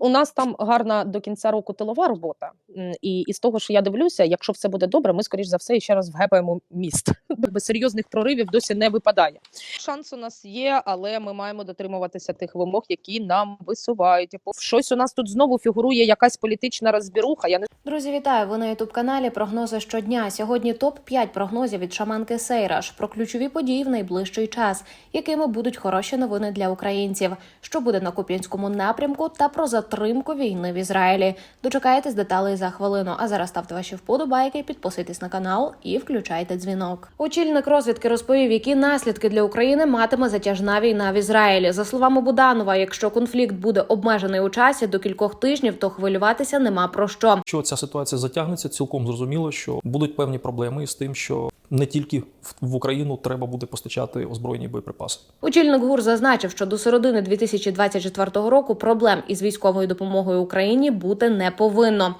У нас там гарна до кінця року тилова робота, і із того, що я дивлюся, якщо все буде добре, ми скоріш за все ще раз вгепаємо міст. Без серйозних проривів досі не випадає. Шанс у нас є, але ми маємо дотримуватися тих вимог, які нам висувають. Щось у нас тут знову фігурує якась політична розбіруха. Я не Друзі, вітаю! Ви на ютуб каналі Прогнози щодня. Сьогодні топ 5 прогнозів від шаманки Сейраш про ключові події в найближчий час, якими будуть хороші новини для українців, що буде на Куп'янському напрямку та про затримку війни в Ізраїлі. Дочекаєтесь деталей за хвилину. А зараз ставте ваші вподобайки, підписуйтесь на канал і включайте дзвінок. Очільник розвідки розповів, які наслідки для України матиме затяжна війна в Ізраїлі. За словами Буданова, якщо конфлікт буде обмежений у часі до кількох тижнів, то хвилюватися нема про що. Якщо ця ситуація затягнеться, цілком зрозуміло, що будуть певні проблеми з тим, що не тільки в- Україну треба буде постачати озброєні боєприпаси. Очільник ГУР зазначив, що до середини 2024 року проблем із військовою допомогою Україні бути не повинно.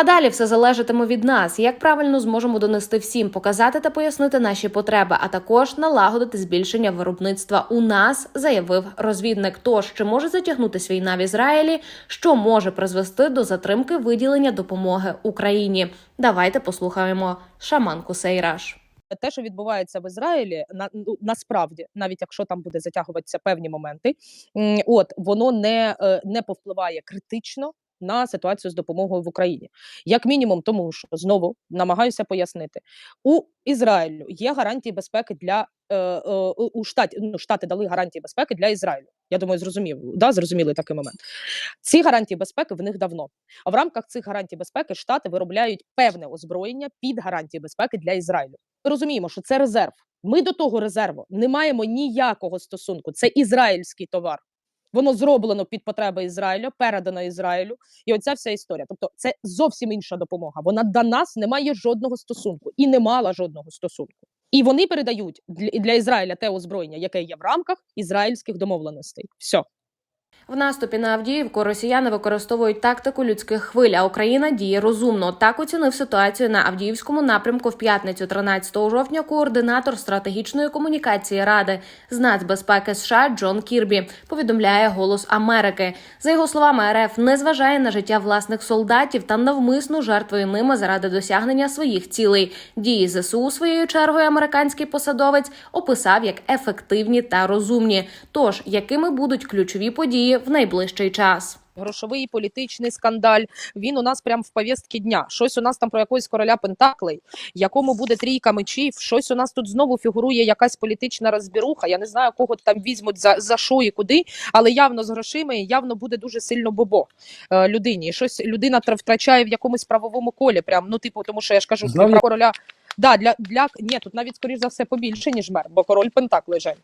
А далі все залежатиме від нас, як правильно зможемо донести всім, показати та пояснити наші потреби, а також налагодити збільшення виробництва у нас, заявив розвідник. Тож чи може затягнутися війна в Ізраїлі, що може призвести до затримки виділення допомоги Україні? Давайте послухаємо шаманку Сейраш. те, що відбувається в Ізраїлі, на ну, насправді, навіть якщо там буде затягуватися певні моменти, от воно не, е, не повпливає критично. На ситуацію з допомогою в Україні, як мінімум, тому що знову намагаюся пояснити, у Ізраїлю є гарантії безпеки для е, е, у штаті. Ну, штати дали гарантії безпеки для Ізраїлю. Я думаю, зрозумів, да, зрозумілий такий момент. Ці гарантії безпеки в них давно. А в рамках цих гарантій безпеки штати виробляють певне озброєння під гарантії безпеки для Ізраїлю. Розуміємо, що це резерв. Ми до того резерву не маємо ніякого стосунку. Це ізраїльський товар. Воно зроблено під потреби Ізраїля, передано Ізраїлю, і оця вся історія. Тобто, це зовсім інша допомога. Вона до нас не має жодного стосунку і не мала жодного стосунку. І вони передають для, Ізраїля те озброєння, яке є в рамках ізраїльських домовленостей. Все. В наступі на Авдіївку росіяни використовують тактику людських хвиль, а Україна діє розумно. Так оцінив ситуацію на Авдіївському напрямку в п'ятницю, 13 жовтня, координатор стратегічної комунікації Ради з нацбезпеки США Джон Кірбі. Повідомляє Голос Америки. За його словами, РФ не зважає на життя власних солдатів та навмисно жертвує ними заради досягнення своїх цілей. Дії ЗСУ своєю чергою американський посадовець описав як ефективні та розумні. Тож якими будуть ключові події в найближчий час? Грошовий політичний скандаль. Він у нас прям в повістці дня. Щось у нас там про якогось короля Пентаклей, якому буде трійка мечів. Щось у нас тут знову фігурує якась політична розбіруха. Я не знаю, кого там візьмуть за, за що і куди, але явно з грошима явно буде дуже сильно бобо е, людині. І Щось людина тр- втрачає в якомусь правовому колі. Прям ну, типу, тому що я ж кажу, про короля. Да, для, для ні, тут навіть скоріш за все побільше, ніж мер, бо король Пентаклей Жень.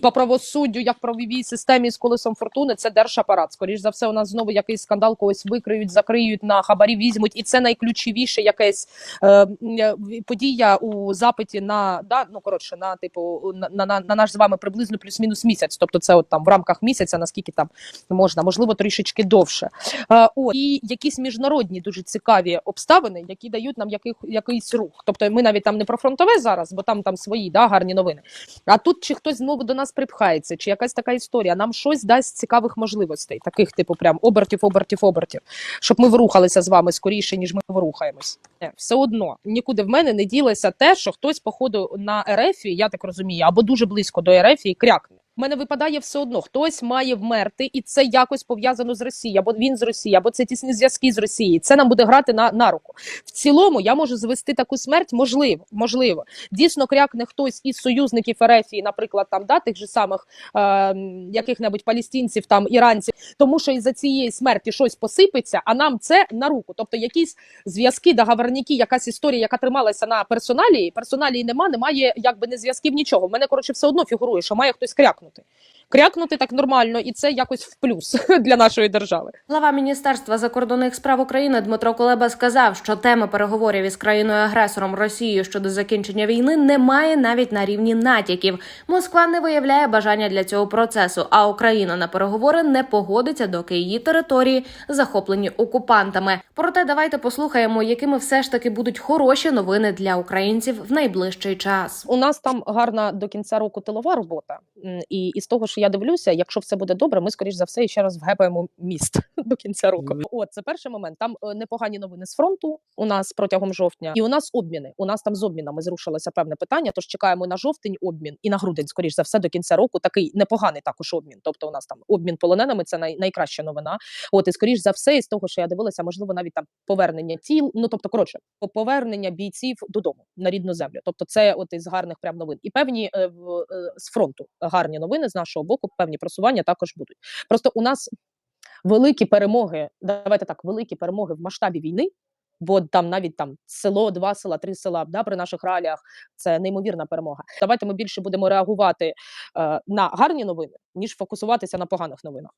По правосуддю, як правовій системі з колесом фортуни, це держапарат. Скоріш за все, у нас знову якийсь скандал когось викриють, закриють на хабарі, візьмуть, і це найключовіше якась е, е, подія у запиті на да, ну коротше, на типу на, на, на наш з вами приблизно плюс-мінус місяць. Тобто, це от там в рамках місяця, наскільки там можна, можливо, трішечки довше. Е, о, і якісь міжнародні дуже цікаві обставини, які дають нам яких, якийсь рух. Тобто, ми навіть там не про фронтове зараз, бо там там свої да, гарні новини. А тут чи хтось знову до нас припхається, чи якась така історія, нам щось дасть цікавих можливостей, таких, типу, прям обертів, обертів, обертів, щоб ми врухалися з вами скоріше, ніж ми врухаємось. Не, Все одно нікуди в мене не ділося те, що хтось, походу, на РФ, я так розумію, або дуже близько до РФ і крякне. В мене випадає все одно, хтось має вмерти, і це якось пов'язано з Росією, або він з Росії, або це тісні зв'язки з Росією. Це нам буде грати на, на руку. В цілому я можу звести таку смерть, можливо, можливо. Дійсно, крякне хтось із союзників Ерефії, наприклад, там да, тих же самих е, яких-небудь палестинців, там іранців, тому що із-за цієї смерті щось посипеться, а нам це на руку. Тобто якісь зв'язки, договорники, якась історія, яка трималася на персоналії. Персоналії нема, немає якби не зв'язків нічого. В мене коротше все одно фігурує, що має хтось крякнути. Ну, ты Крякнути так нормально, і це якось в плюс для нашої держави. Глава Міністерства закордонних справ України Дмитро Кулеба сказав, що теми переговорів із країною-агресором Росією щодо закінчення війни немає навіть на рівні натяків. Москва не виявляє бажання для цього процесу, а Україна на переговори не погодиться, доки її території захоплені окупантами. Проте давайте послухаємо, якими все ж таки будуть хороші новини для українців в найближчий час. У нас там гарна до кінця року тилова робота, і із того, що я дивлюся, якщо все буде добре, ми скоріш за все ще раз вгепаємо міст до кінця року. От це перший момент. Там е, непогані новини з фронту у нас протягом жовтня, і у нас обміни. У нас там з обмінами зрушилося певне питання. Тож чекаємо на жовтень обмін і на грудень, скоріш за все, до кінця року. Такий непоганий також обмін. Тобто, у нас там обмін полоненими. Це най, найкраща новина. От і скоріш за все, із того, що я дивилася, можливо, навіть там повернення тіл. Ну тобто, коротше, по- повернення бійців додому на рідну землю. Тобто, це от із гарних прям новин. І певні е, е, з фронту гарні новини з нашого боку, певні просування також будуть. Просто у нас великі перемоги. Давайте так, великі перемоги в масштабі війни. Бо там навіть там село, два села, три села да, при наших реаліях це неймовірна перемога. Давайте ми більше будемо реагувати е, на гарні новини, ніж фокусуватися на поганих новинах.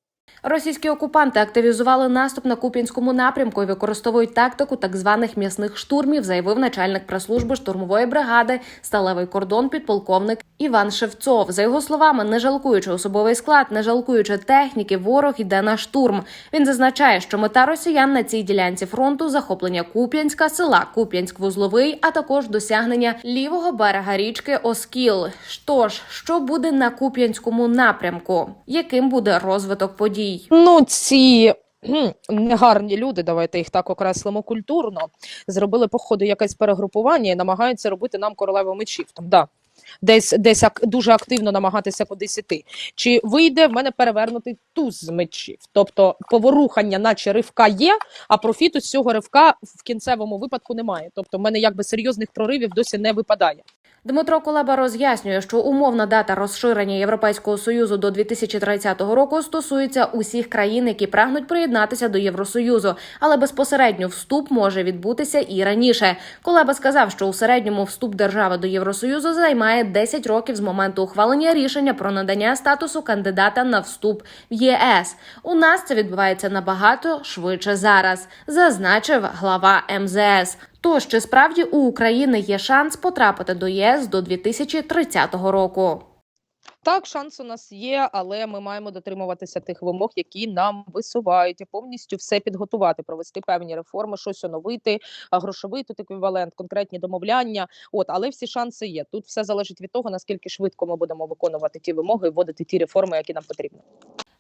Російські окупанти активізували наступ на Куп'янському напрямку і використовують тактику так званих м'ясних штурмів, заявив начальник прес-служби штурмової бригади Сталевий кордон підполковник Іван Шевцов. За його словами, не жалкуючи особовий склад, не жалкуючи техніки, ворог іде на штурм. Він зазначає, що мета росіян на цій ділянці фронту захоплення Куп'янська, села Куп'янськ-Вузловий, а також досягнення лівого берега річки Оскіл. Тож, що буде на Куп'янському напрямку? Яким буде розвиток подій? Ну, ці негарні люди, давайте їх так окреслимо культурно, зробили походу якесь перегрупування і намагаються робити нам королеву мечів. Там, да. Десь, десь ак, дуже активно намагатися по 10. Чи вийде в мене перевернутий туз з мечів? Тобто поворухання, наче ривка є, а профіту з цього ривка в кінцевому випадку немає. Тобто, в мене якби серйозних проривів досі не випадає. Дмитро Кулеба роз'яснює, що умовна дата розширення Європейського союзу до 2030 року стосується усіх країн, які прагнуть приєднатися до Євросоюзу, але безпосередньо вступ може відбутися і раніше. Кулеба сказав, що у середньому вступ держави до Євросоюзу займає 10 років з моменту ухвалення рішення про надання статусу кандидата на вступ в ЄС. У нас це відбувається набагато швидше зараз, зазначив глава МЗС. Тож чи справді у України є шанс потрапити до ЄС до 2030 року? Так, шанс у нас є, але ми маємо дотримуватися тих вимог, які нам висувають, повністю все підготувати, провести певні реформи, щось оновити, грошовий тут еквівалент, конкретні домовляння. От, але всі шанси є. Тут все залежить від того, наскільки швидко ми будемо виконувати ті вимоги вводити ті реформи, які нам потрібні.